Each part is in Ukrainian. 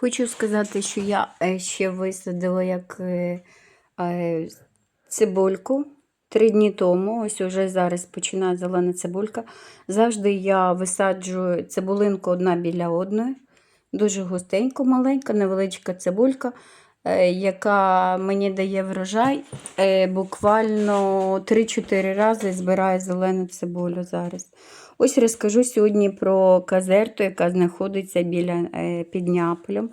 Хочу сказати, що я е, ще висадила як е, е, цибульку три дні тому. Ось уже зараз починає зелена цибулька. Завжди я висаджую цибулинку одна біля одної. Дуже густенько, маленька, невеличка цибулька, яка мені дає врожай. Буквально 3-4 рази збираю зелену цибулю зараз. Ось розкажу сьогодні про казерту, яка знаходиться біля е, під Неаполем.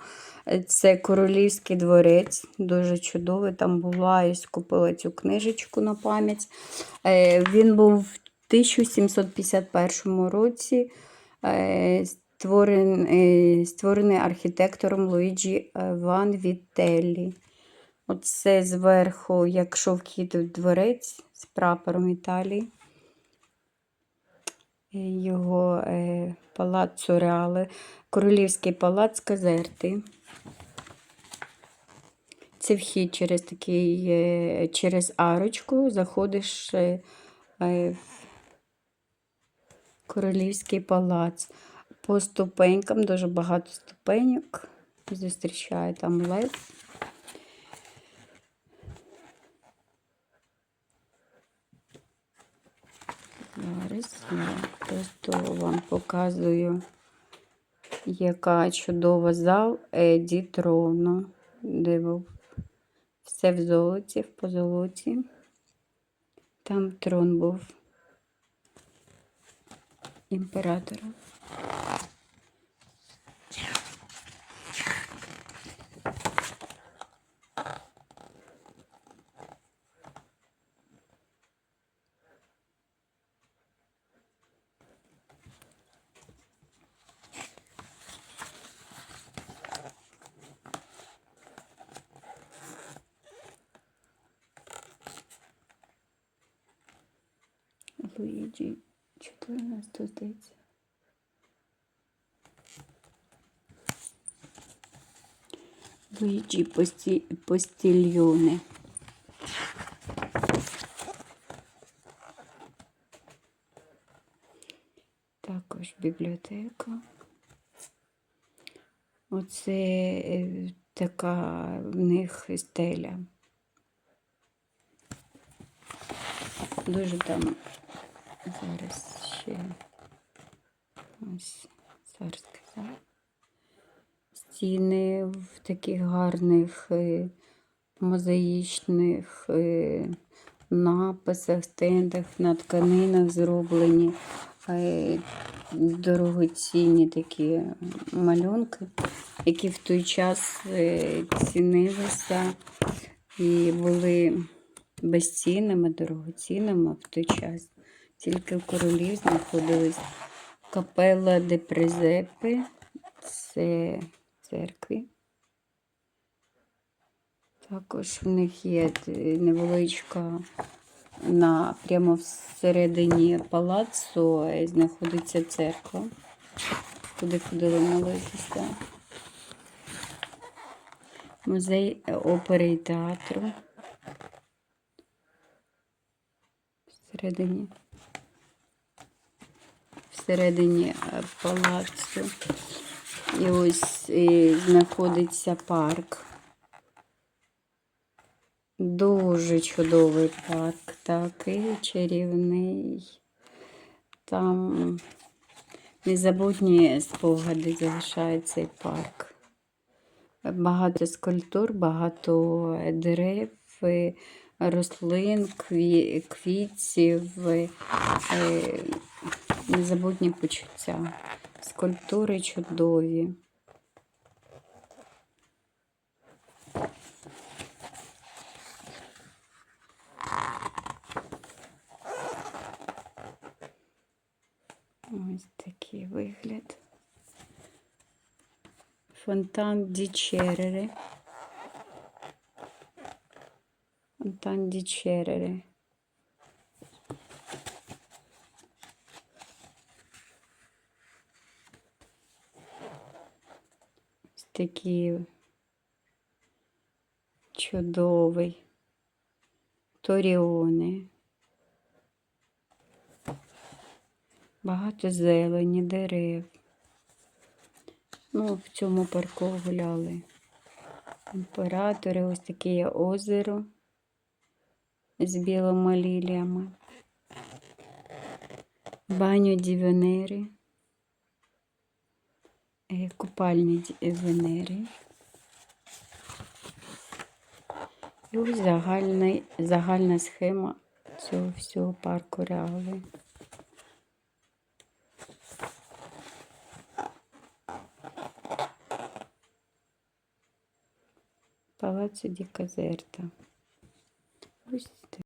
Е, Це королівський дворець, дуже чудовий. Там була і купила цю книжечку на пам'ять. Е, Він був в 1751 році. створений архітектором Луїджі Ван Вітеллі. Оце зверху, як шовкітий дворець з прапором Італії. Його е, палаццо Реале, королівський палац Казерти. Це вхід через такий, е, через арочку, заходиш е, в королівський палац. По ступенькам дуже багато ступеньок. Зустрічає там лев. Зараз я просто вам показую, яка чудова зал Еді Трону, де був все в золоті, в позолоті. Там трон був імператора. Луїджі 14, здається. Луїджі Пості... Постільйони. Також бібліотека. Оце е, така в них стеля. Дуже там зараз ще ось царський зал. Стіни в таких гарних е, мозаїчних е, написах, стендах, на тканинах зроблені е, дорогоцінні такі малюнки, які в той час цінилися і були безцінними, дорогоцінними в той час. Тільки в королів знаходились капела де Презепи, це церкві. Також в них є невеличка на прямо всередині палацу е, знаходиться церква, куди ходили молитися. Музей опери і театру. Всередині. Всередині е, палацу. І ось е, знаходиться парк. Дуже чудовий парк, такий чарівний. Там незабутні спогади залишає цей парк. Багато скульптур, багато дерев, рослин, кві- квітів, незабутні почуття. Скульптури чудові. Ось такий вигляд. Фонтан ді Черери. Фонтан ді Черери. Такий чудовий. Торіони. Багато зелені, дерев. Ну, в цьому парку гуляли. Імператори, ось таке є озеро з білими ліліями. Баню Ді Венери. Е, Купальні Ді Венери. І ось загальний, загальна схема цього всього парку Реали. Палаццо ді Казерта. Ось